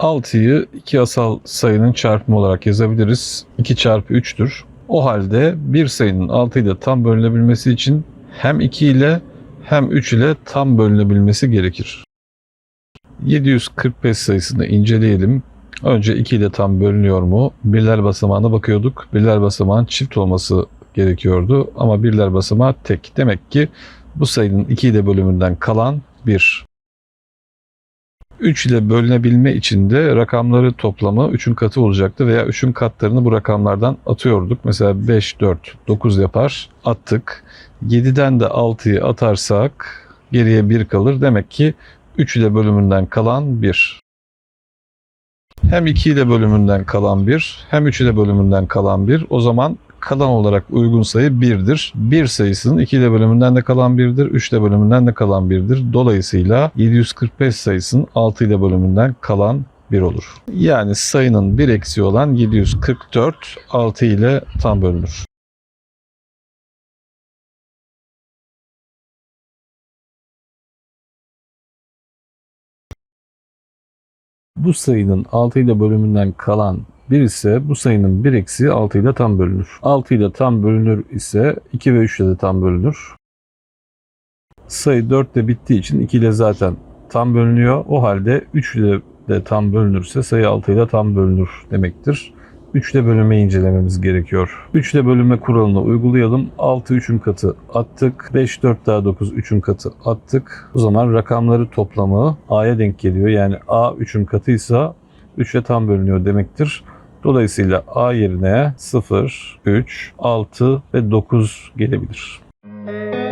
6'yı iki asal sayının çarpımı olarak yazabiliriz. 2 çarpı 3'tür. O halde bir sayının 6 ile tam bölünebilmesi için hem 2 ile hem 3 ile tam bölünebilmesi gerekir. 745 sayısını inceleyelim. Önce 2 ile tam bölünüyor mu? Birler basamağına bakıyorduk. Birler basamağın çift olması gerekiyordu ama birler basamağı tek. Demek ki bu sayının 2 ile bölümünden kalan 1. 3 ile bölünebilme için de rakamları toplamı 3'ün katı olacaktı veya 3'ün katlarını bu rakamlardan atıyorduk. Mesela 5, 4, 9 yapar. Attık. 7'den de 6'yı atarsak geriye 1 kalır. Demek ki 3 ile bölümünden kalan 1. Hem 2 ile bölümünden kalan 1, hem 3 ile bölümünden kalan 1. O zaman kalan olarak uygun sayı 1'dir. 1 sayısının 2 ile bölümünden de kalan 1'dir, 3 ile bölümünden de kalan 1'dir. Dolayısıyla 745 sayısının 6 ile bölümünden kalan 1 olur. Yani sayının bir eksiği olan 744 6 ile tam bölünür. Bu sayının 6 ile bölümünden kalan 1 ise bu sayının 1 eksiği 6 ile tam bölünür. 6 ile tam bölünür ise 2 ve 3 ile de tam bölünür. Sayı 4 ile bittiği için 2 ile zaten tam bölünüyor. O halde 3 ile de tam bölünürse sayı 6 ile tam bölünür demektir. 3 ile bölünmeyi incelememiz gerekiyor. 3 ile bölünme kuralını uygulayalım. 6 3'ün katı attık. 5 4 daha 9 3'ün katı attık. O zaman rakamları toplamı A'ya denk geliyor. Yani A 3'ün katıysa 3'e tam bölünüyor demektir. Dolayısıyla A yerine 0, 3, 6 ve 9 gelebilir. Müzik